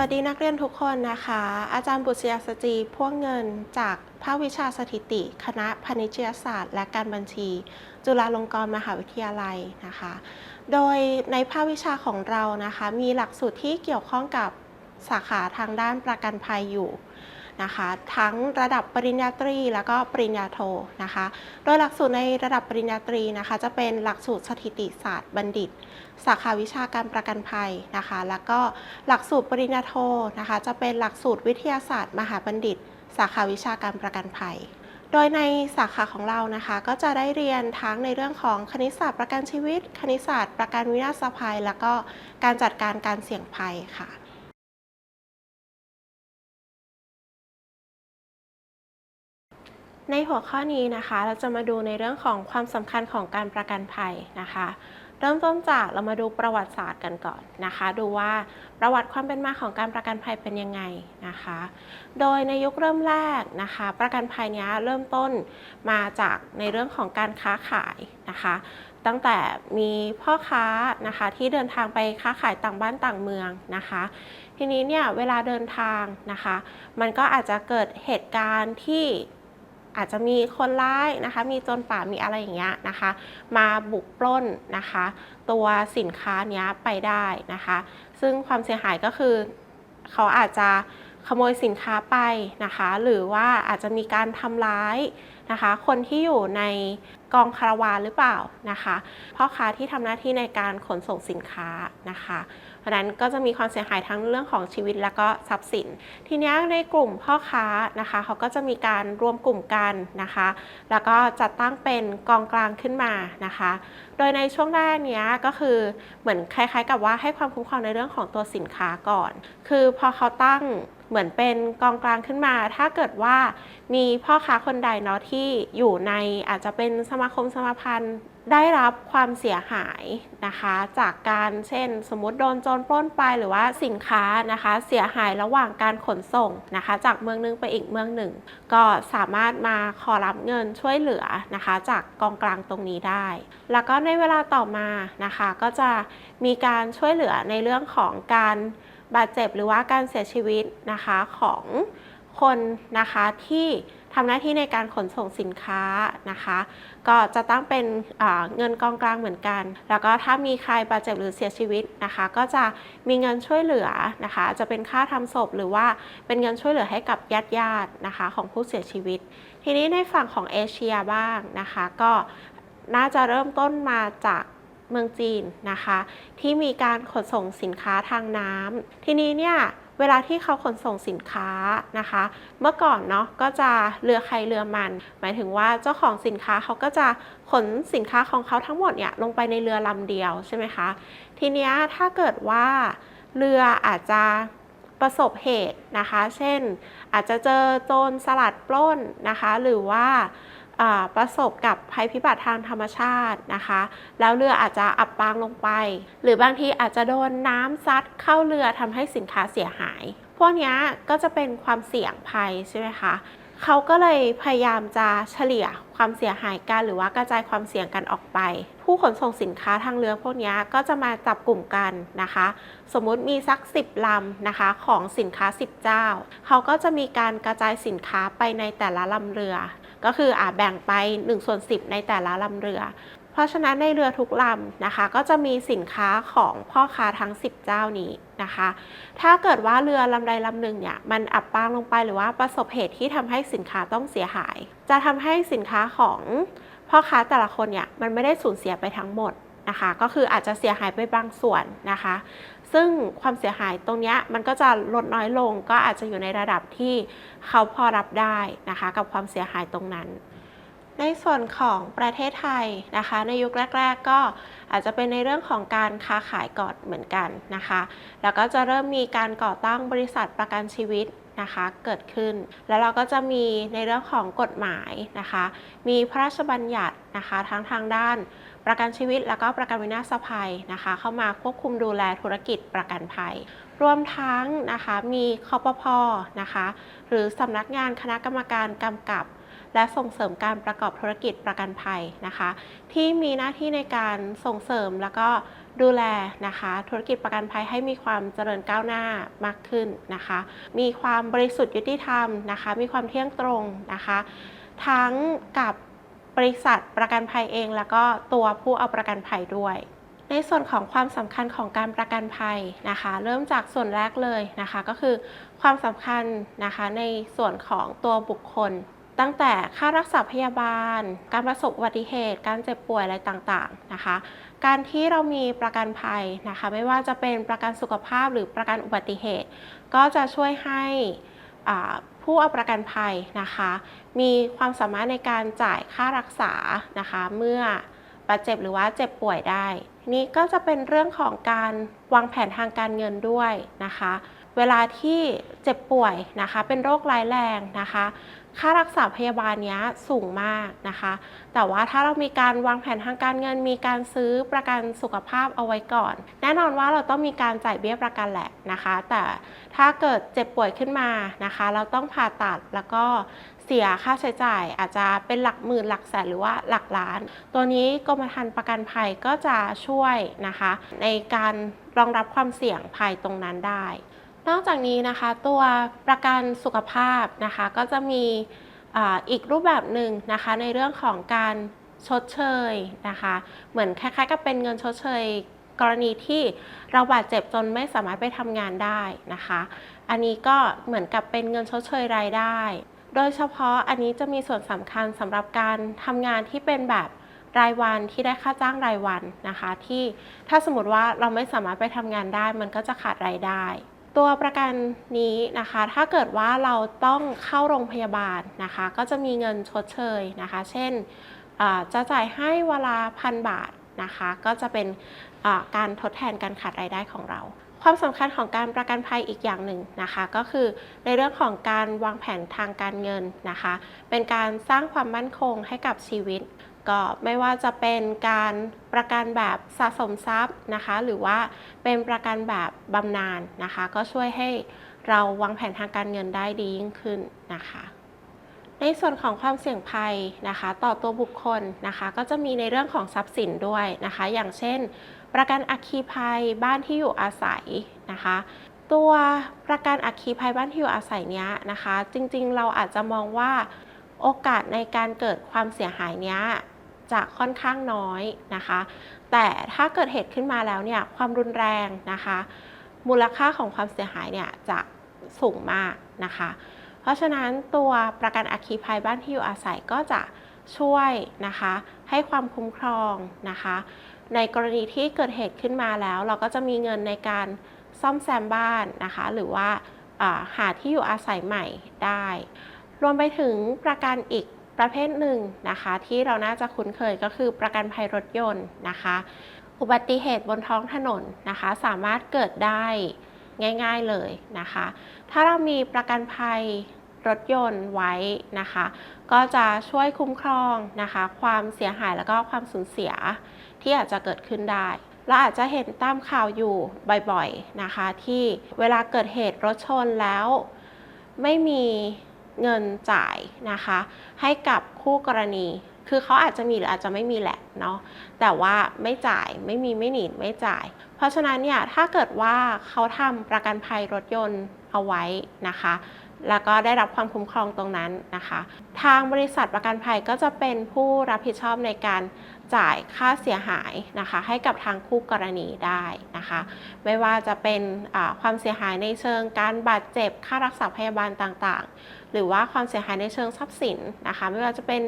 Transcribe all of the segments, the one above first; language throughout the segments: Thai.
วัสดีนักเรียนทุกคนนะคะ อาจารย์บุษยสจีพ่วงเงินจากภาควิชาสถิติ คณะพาณิชยศาสตร์ และการบัญชี จุฬาลงกรณ์มหาวิทยาลัยนะคะ โดยในภาควิชาของเรานะคะ มีหลักสูตรที่เกี่ยวข้องกับสาขาทางด้านประกันภัยอยู่ นะคะ ทั้งระดับปริญญาตรี แล้วก็ปริญญาโทนะคะ โดยหลักสูตรในระดับปริญญาตรีนะคะ จะเป็นหลักสูตรสถิติศาสตร์บัณฑิต สาขาวิชาการประกันภัยนะคะ แล้วก็หลักสูตรปริญญาโทนะคะ จะเป็นหลักสูตรวิทยาศาสตร์ มหาบัณฑิต สาขาวิชาการประกันภัยโดยในสาขาของเรานะคะ ก็จะได้เรียนทั้งในเรื่องของคณิตศาสตร์ประกันชีวิต คณิตศาสตร์ประกันวินาศภัย แล้วก็การจัดการการเสี่ยงภัยค่ะ ในหัวข้อนี้นะคะ เราจะมาดูในเรื่องของความสำคัญของการประกันภัยนะคะ เริ่มต้นจากเรามาดูประวัติศาสตร์กันก่อนนะคะ ดูว่าประวัติความเป็นมาของการประกันภัยเป็นยังไงนะคะ โดยในยุคเริ่มแรกนะคะ ประกันภัยนี้เริ่มต้นมาจากในเรื่องของการค้าขายนะคะ ตั้งแต่มีพ่อค้านะคะที่เดินทางไปค้าขายต่างบ้านต่างเมืองนะคะ ทีนี้เนี่ยเวลาเดินทางนะคะ มันก็อาจจะเกิดเหตุการณ์ที่ อาจจะมีคนร้ายนะคะ มีโจรป่ามีอะไรอย่างเงี้ยนะคะ มาบุกปล้นนะคะ ตัวสินค้านี้ไปได้นะคะ ซึ่งความเสียหายก็คือเขาอาจจะขโมยสินค้าไปนะคะ หรือว่าอาจจะมีการทำร้ายนะคะ คนที่อยู่ในกองคาราวานหรือเปล่านะคะพ่อค้าที่ทำหน้าที่ในการขนส่งสินค้านะคะ ราะนั้นก็จะมีความเสียหายทั้งเรื่องของชีวิตและก็ทรัพย์สิน ทีนี้ในกลุ่มพ่อค้านะคะเขาก็จะมีการรวมกลุ่มกันนะคะ แล้วก็จัดตั้งเป็นกองกลางขึ้นมานะคะ โดยในช่วงแรกเนี้ยก็คือเหมือนคล้าย ๆ กับว่าให้ความคุ้มครองในเรื่องของตัวสินค้าก่อน คือพอเขาตั้งเหมือนเป็นกองกลางขึ้นมา ถ้าเกิดว่ามีพ่อค้าคนใดเนาะที่อยู่ในอาจจะเป็นสมาคมสมาพันธ์ ได้รับความเสียหายนะคะ จากการเช่น สมมติโดนโจรปล้นไปหรือว่าสินค้านะคะ เสียหายระหว่างการขนส่งนะคะ จากเมืองหนึงไปอีกเมืองหนึ่ง ก็สามารถมาขอรับเงินช่วยเหลือนะคะ จากกองกลางตรงนี้ได้ แล้วก็ในเวลาต่อมานะคะ ก็จะมีการช่วยเหลือในเรื่องของการบาดเจ็บหรือว่าการเสียชีวิตนะคะของคนนะคะที่ ทำหน้าที่ในการขนส่งสินค้านะคะ ก็จะตั้งเป็นเงินกองกลางเหมือนกัน แล้วก็ถ้ามีใครบาดเจ็บหรือเสียชีวิตนะคะ ก็จะมีเงินช่วยเหลือนะคะ จะเป็นค่าทำศพหรือว่าเป็นเงินช่วยเหลือให้กับญาติญาตินะคะของผู้เสียชีวิต ทีนี้ในฝั่งของเอเชียบ้างนะคะ ก็น่าจะเริ่มต้นมาจากเมืองจีนนะคะ ที่มีการขนส่งสินค้าทางน้ำทีนี้เนี่ย เวลาที่เขาขนส่งสินค้านะคะ เมื่อก่อนเนาะก็จะเรือใครเรือมัน หมายถึงว่าเจ้าของสินค้าเขาก็จะขนสินค้าของเขาทั้งหมดเนี่ยลงไปในเรือลำเดียวใช่ไหมคะ ทีนี้ถ้าเกิดว่าเรืออาจจะประสบเหตุนะคะ เช่นอาจจะเจอโจรสลัดปล้นนะคะ หรือว่า ประสบกับภัยพิบัติทางธรรมชาตินะคะ แล้วเรืออาจจะอับปางลงไป หรือบางทีอาจจะโดนน้ำซัดเข้าเรือทำให้สินค้าเสียหาย พวกนี้ก็จะเป็นความเสี่ยงภัยใช่ไหมคะเขาก็เลยพยายามจะเฉลี่ย ความเสียหายกันหรือว่ากระจายความเสี่ยงกันออกไป ผู้ขนส่งสินค้าทางเรือพวกนี้ก็จะมาจับกลุ่มกันนะคะ สมมุติมีสัก 10ลำนะคะของสินค้า 10 เจ้า เขาก็จะมีการกระจายสินค้าไปในแต่ละลำเรือ ก็คืออาแบ่งไป1ส่วน10 ในแต่ละลำเรือ เพราะฉะนั้นในเรือทุกลำนะคะ ก็จะมีสินค้าของพ่อค้าทั้ง 10 เจ้านี้นะคะ ถ้าเกิดว่าเรือลำใดลำหนึ่งเนี่ยมันอับปางลงไปหรือว่าประสบเหตุที่ทำให้สินค้าต้องเสียหาย จะทำให้สินค้าของพ่อค้าแต่ละคนเนี่ยมันไม่ได้สูญเสียไปทั้งหมดนะคะ ก็คืออาจจะเสียหายไปบางส่วนนะคะ ซึ่งความเสียหายตรงนี้มันก็จะลดน้อยลง ก็อาจจะอยู่ในระดับที่เขาพอรับได้นะคะ กับความเสียหายตรงนั้น ในส่วนของประเทศไทยนะคะ ในยุคแรก ๆ ก็อาจจะเป็นในเรื่องของการค้าขายก่อนเหมือนกันนะคะ แล้วก็จะเริ่มมีการก่อตั้งบริษัทประกันชีวิตนะคะเกิดขึ้น แล้วเราก็จะมีในเรื่องของกฎหมายนะคะ มีพระราชบัญญัตินะคะทั้งทางด้านประกันชีวิต แล้วก็ประกันวินาศภัยนะคะ เข้ามาควบคุมดูแลธุรกิจประกันภัย รวมทั้งนะคะมีคอปพนะคะ หรือสำนักงานคณะกรรมการกำกับ และส่งเสริมการประกอบธุรกิจประกันภัยนะคะ ที่มีหน้าที่ในการส่งเสริมแล้วก็ดูแลนะคะ ธุรกิจประกันภัยให้มีความเจริญก้าวหน้ามากขึ้นนะคะ มีความบริสุทธิ์ยุติธรรมนะคะ มีความเที่ยงตรงนะคะ ทั้งกับบริษัทประกันภัยเอง แล้วก็ตัวผู้เอาประกันภัยด้วยในส่วนของความสำคัญของการประกันภัยนะคะ เริ่มจากส่วนแรกเลยนะคะ ก็คือความสำคัญนะคะในส่วนของตัวบุคคล ตั้งแต่ค่ารักษาพยาบาล การประสบอุบัติเหตุ การเจ็บป่วยอะไรต่างๆนะคะ การที่เรามีประกันภัยนะคะ ไม่ว่าจะเป็นประกันสุขภาพหรือประกันอุบัติเหตุ ก็จะช่วยให้ผู้เอาประกันภัยนะคะ มีความสามารถในการจ่ายค่ารักษานะคะ เมื่อบาดเจ็บหรือว่าเจ็บป่วยได้ นี่ก็จะเป็นเรื่องของการวางแผนทางการเงินด้วยนะคะ เวลาที่เจ็บป่วยนะคะ เป็นโรคร้ายแรงนะคะ ค่ารักษาพยาบาลเนี้ยสูงมากนะคะ แต่ว่าถ้าเรามีการวางแผนทางการเงิน มีการซื้อประกันสุขภาพเอาไว้ก่อน แน่นอนว่าเราต้องมีการจ่ายเบี้ยประกันแหละนะคะ แต่ถ้าเกิดเจ็บป่วยขึ้นมานะคะ เราต้องผ่าตัดแล้วก็เสียค่าใช้จ่ายอาจจะเป็นหลักหมื่นหลักแสนหรือว่าหลักล้าน ตัวนี้กรมธรรม์ประกันภัยก็จะช่วยนะคะ ในการรองรับความเสี่ยงภัยตรงนั้นได้ นอกจากนี้นะคะตัวประกันสุขภาพนะคะก็จะมีอีกรูปแบบหนึ่งนะคะในเรื่องของการชดเชยนะคะ เหมือนคล้ายๆกับเป็นเงินชดเชยกรณีที่เราบาดเจ็บจนไม่สามารถไปทำงานได้นะคะ อันนี้ก็เหมือนกับเป็นเงินชดเชยรายได้ โดยเฉพาะอันนี้จะมีส่วนสำคัญสำหรับการทำงานที่เป็นแบบรายวันที่ได้ค่าจ้างรายวันนะคะ ที่ถ้าสมมติว่าเราไม่สามารถไปทำงานได้ มันก็จะขาดรายได้ ตัวประกันนี้นะคะ ถ้าเกิดว่าเราต้องเข้าโรงพยาบาลนะคะ ก็จะมีเงินชดเชยนะคะ เช่นจะจ่ายให้เวลาพันบาทนะคะ ก็จะเป็นการทดแทนการขาดรายได้ของเรา ความสำคัญของการประกันภัยอีกอย่างหนึ่งนะคะ ก็คือในเรื่องของการวางแผนทางการเงินนะคะ เป็นการสร้างความมั่นคงให้กับชีวิต ก็ไม่ว่าจะเป็นการประกันแบบสะสมทรัพย์นะคะ หรือว่าเป็นประกันแบบบำนาญนะคะ ก็ช่วยให้เราวางแผนทางการเงินได้ดียิ่งขึ้นนะคะในส่วนของความเสี่ยงภัยนะคะ ต่อตัวบุคคลนะคะ ก็จะมีในเรื่องของทรัพย์สินด้วยนะคะ อย่างเช่น ประกันอัคคีภัยบ้านที่อยู่อาศัยนะคะ ตัวประกันอัคคีภัยบ้านที่อยู่อาศัยเนี้ยนะคะ จริงๆ เราอาจจะมองว่าโอกาสในการเกิดความเสียหายเนี้ย จะค่อนข้างน้อยนะคะ แต่ถ้าเกิดเหตุขึ้นมาแล้วเนี่ยความรุนแรงนะคะ มูลค่าของความเสียหายเนี่ยจะสูงมากนะคะ เพราะฉะนั้นตัวประกันอัคคีภัยบ้านที่อยู่อาศัยก็จะช่วยนะคะ ให้ความคุ้มครองนะคะ ในกรณีที่เกิดเหตุขึ้นมาแล้ว เราก็จะมีเงินในการซ่อมแซมบ้านนะคะ หรือว่าาหาที่อยู่อาศัยใหม่ได้ รวมไปถึงประกันอีก ประเภทหนึ่งนะคะ ที่เราน่าจะคุ้นเคยก็คือประกันภัยรถยนต์นะคะ อุบัติเหตุบนท้องถนนนะคะ สามารถเกิดได้ง่ายๆเลยนะคะ ถ้าเรามีประกันภัยรถยนต์ไว้นะคะ ก็จะช่วยคุ้มครองนะคะ ความเสียหายแล้วก็ความสูญเสียที่อาจจะเกิดขึ้นได้เราอาจจะเห็นตามข่าวอยู่บ่อยๆนะคะ ที่เวลาเกิดเหตุรถชนแล้ว ไม่มี เงินจ่ายนะคะ ให้กับคู่กรณี คือเขาอาจจะมีหรืออาจจะไม่มีแหละเนาะแต่ว่าไม่จ่ายไม่มีไม่หนีไม่จ่าย เพราะฉะนั้นเนี่ยถ้าเกิดว่าเขาทำประกันภัยรถยนต์เอาไว้นะคะแล้วก็ได้รับความคุ้มครองตรงนั้นนะคะ ทางบริษัทประกันภัยก็จะเป็นผู้รับผิดชอบในการ จ่ายค่าเสียหายนะคะให้กับทางคู่กรณีได้นะคะ ไม่ว่าจะเป็นความเสียหายในเชิงการบาดเจ็บค่ารักษาพยาบาลต่างๆ หรือว่าความเสียหายในเชิงทรัพย์สินนะคะ ไม่ว่าจะเป็น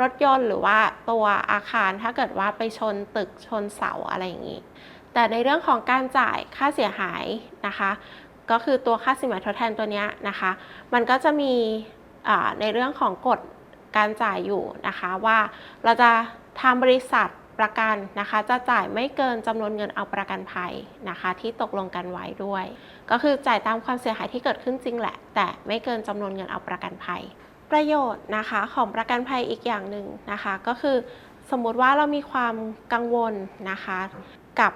รถยนต์หรือว่าตัวอาคารถ้าเกิดว่าไปชนตึกชนเสาอะไรอย่างนี้ แต่ในเรื่องของการจ่ายค่าเสียหายนะคะ ก็คือตัวค่าสินไหมทดแทนตัวนี้นะคะ มันก็จะมีในเรื่องของกฎการจ่ายอยู่นะคะว่าเราจะ ทางบริษัทประกันนะคะ จะจ่ายไม่เกินจำนวนเงินเอาประกันภัยนะคะ ที่ตกลงกันไว้ด้วย ก็คือจ่ายตามความเสียหายที่เกิดขึ้นจริงแหละ แต่ไม่เกินจำนวนเงินเอาประกันภัย ประโยชน์นะคะของประกันภัยอีกอย่างหนึ่งนะคะ ก็คือสมมุติว่าเรามีความกังวลนะคะ กับ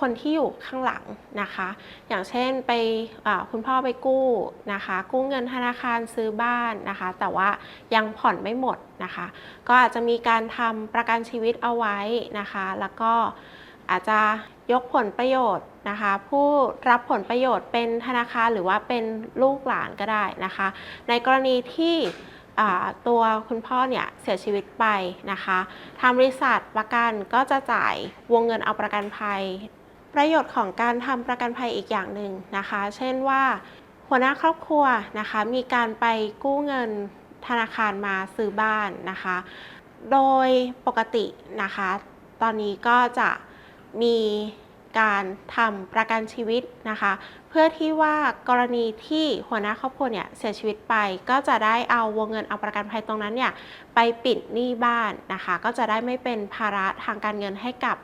คนที่อยู่ข้างหลังนะคะ อย่างเช่นไปคุณพ่อไปกู้นะคะ กู้เงินธนาคารซื้อบ้านนะคะ แต่ว่ายังผ่อนไม่หมดนะคะ ก็อาจจะมีการทำประกันชีวิตเอาไว้นะคะ แล้วก็อาจจะยกผลประโยชน์นะคะ ผู้รับผลประโยชน์เป็นธนาคารหรือว่าเป็นลูกหลานก็ได้นะคะ ในกรณีที่ตัวคุณพ่อเนี่ยเสียชีวิตไปนะคะ ทางบริษัทประกันก็จะจ่ายวงเงินเอาประกันภัย ประโยชน์ของการทำประกันภัยอีกอย่างหนึ่งนะคะ เช่นว่า หัวหน้าครอบครัวนะคะ มีการไปกู้เงินธนาคารมาซื้อบ้านนะคะ โดยปกตินะคะ ตอนนี้ก็จะมีการทำประกันชีวิตนะคะ เพื่อที่ว่ากรณีที่หัวหน้าครอบครัวเนี่ยเสียชีวิตไป ก็จะได้เอาวงเงินเอาประกันภัยตรงนั้นเนี่ยไปปิดหนี้บ้านนะคะ ก็จะได้ไม่เป็นภาระทางการเงินให้กับ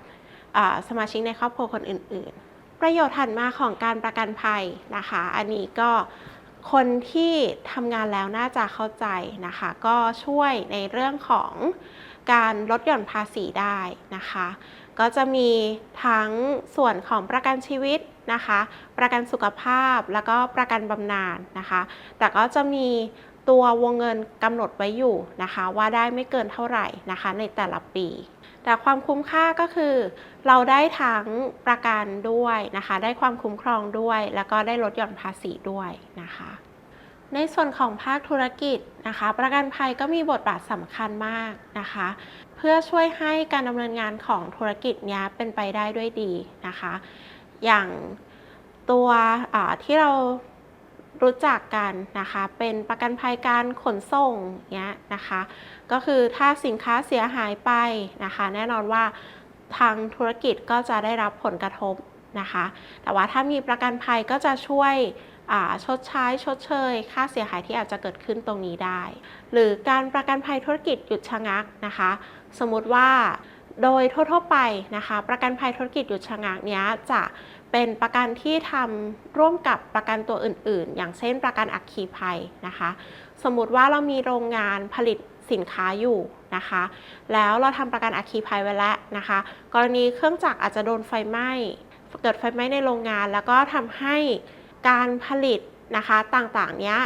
สมาชิกในครอบครัวคนอื่น ๆ ประโยชน์ถัดมาของการประกันภัยนะคะ อันนี้ก็คนที่ทำงานแล้วน่าจะเข้าใจนะคะ ก็ช่วยในเรื่องของการลดหย่อนภาษีได้นะคะ ก็จะมีทั้งส่วนของประกันชีวิตนะคะ ประกันสุขภาพแล้วก็ประกันบำนาญนะคะ แต่ก็จะมีตัววงเงินกำหนดไว้อยู่นะคะ ว่าได้ไม่เกินเท่าไหร่นะคะ ในแต่ละปี แต่ความคุ้มค่าก็คือ เราได้ทั้งประกันด้วยนะคะ ได้ความคุ้มครองด้วย แล้วก็ได้ลดหย่อนภาษีด้วยนะคะ ในส่วนของภาคธุรกิจนะคะ ประกันภัยก็มีบทบาทสำคัญมากนะคะ เพื่อช่วยให้การดำเนินงานของธุรกิจเนี้ยเป็นไปได้ด้วยดีนะคะ อย่างตัวที่เรา รู้จักกันนะคะ เป็นประกันภัยการขนส่งเนี้ยนะคะ ก็คือถ้าสินค้าเสียหายไปนะคะ แน่นอนว่าทางธุรกิจก็จะได้รับผลกระทบนะคะ แต่ว่าถ้ามีประกันภัยก็จะช่วยชดใช้ชดเชย ค่าเสียหายที่อาจจะเกิดขึ้นตรงนี้ได้ หรือการประกันภัยธุรกิจหยุดชะงักนะคะ สมมติว่า โดยทั่วๆไปนะคะ ประกันภัยธุรกิจหยุดชะงักเนี้ยจะเป็นประกันที่ทำร่วมกับประกันตัวอื่น ๆ อย่างเช่น ประกันอัคคีภัยนะคะ สมมุติว่าเรามีโรงงานผลิตสินค้าอยู่นะคะ แล้วเราทำประกันอัคคีภัยไว้แล้วนะคะ กรณีเครื่องจักรอาจจะโดนไฟไหม้เกิดไฟไหม้ในโรงงาน แล้วก็ทำให้การผลิตนะคะต่างๆเนี้ย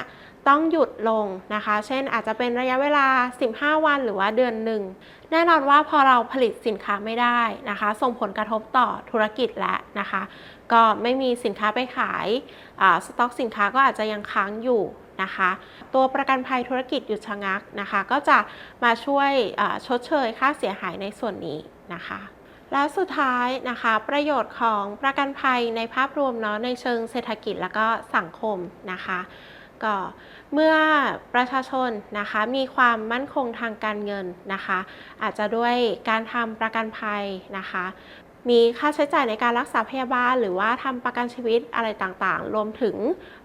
ต้องหยุดลงนะคะ เช่นอาจจะเป็นระยะเวลา 15 วันหรือว่าเดือนหนึ่ง แน่นอนว่าพอเราผลิตสินค้าไม่ได้นะคะ ส่งผลกระทบต่อธุรกิจแล้วนะคะ ก็ไม่มีสินค้าไปขายาสต็อกสินค้าก็อาจจะยังค้างอยู่นะคะตัวประกันภัยธุรกิจหยุดชะงักนะคะ ก็จะมาช่วยชดเชยค่าเสียหายในส่วนนี้นะคะและสุดท้ายนะคะประโยชน์ของประกันภัยในภาพรวมเนาะในเชิงเศรษฐกิจแล้วก็สังคมนะคะ ก็เมื่อประชาชนนะคะมีความมั่นคงทางการเงินนะคะ อาจจะด้วยการทำประกันภัยนะคะ มีค่าใช้จ่ายในการรักษาพยาบาล หรือว่าทำประกันชีวิตอะไรต่างๆ รวมถึง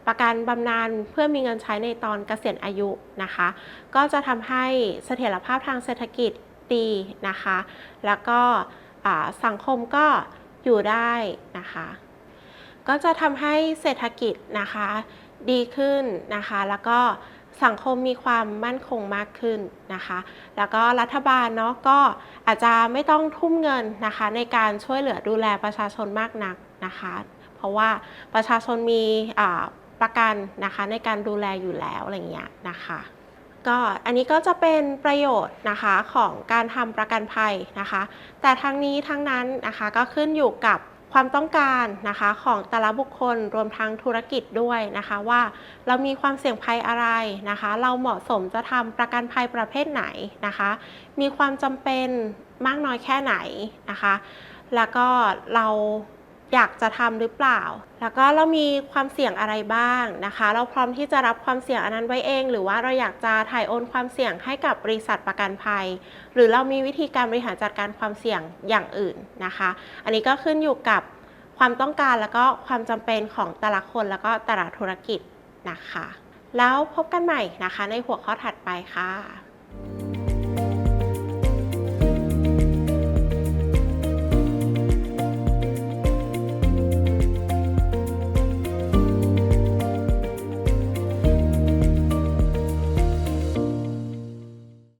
ประกันบำนาญเพื่อมีเงินใช้ในตอนเกษียณอายุนะคะ ก็จะทำให้เสถียรภาพทางเศรษฐกิจดีนะคะ แล้วก็สังคมก็อยู่ได้นะคะ ก็จะทำให้เศรษฐกิจนะคะ ดีขึ้นนะคะ แล้วก็สังคมมีความมั่นคงมากขึ้นนะคะ แล้วก็รัฐบาลเนาะก็อาจจะไม่ต้องทุ่มเงินนะคะ ในการช่วยเหลือดูแลประชาชนมากนักนะคะ เพราะว่าประชาชนมีประกันนะคะในการดูแลอยู่แล้วอะไรเงี้ยนะคะก็อันนี้ก็จะเป็นประโยชน์นะคะของการทำประกันภัยนะคะ แต่ทั้งนี้ทั้งนั้นนะคะก็ขึ้นอยู่กับ ความต้องการนะคะของแต่ละบุคคลรวมทั้งธุรกิจด้วยนะคะว่าเรามีความเสี่ยงภัยอะไรนะคะ เราเหมาะสมจะทำประกันภัยประเภทไหนนะคะ มีความจำเป็นมากน้อยแค่ไหนนะคะ แล้วก็เรา อยากจะทำหรือเปล่า แล้วก็เรามีความเสี่ยงอะไรบ้างนะคะ เราพร้อมที่จะรับความเสี่ยงอันนั้นไว้เอง หรือว่าเราอยากจะถ่ายโอนความเสี่ยงให้กับบริษัทประกันภัย หรือเรามีวิธีการบริหารจัดการความเสี่ยงอย่างอื่นนะคะ อันนี้ก็ขึ้นอยู่กับความต้องการแล้วก็ความจำเป็นของแต่ละคนแล้วก็แต่ละธุรกิจนะคะ แล้วพบกันใหม่นะคะในหัวข้อถัดไปค่ะ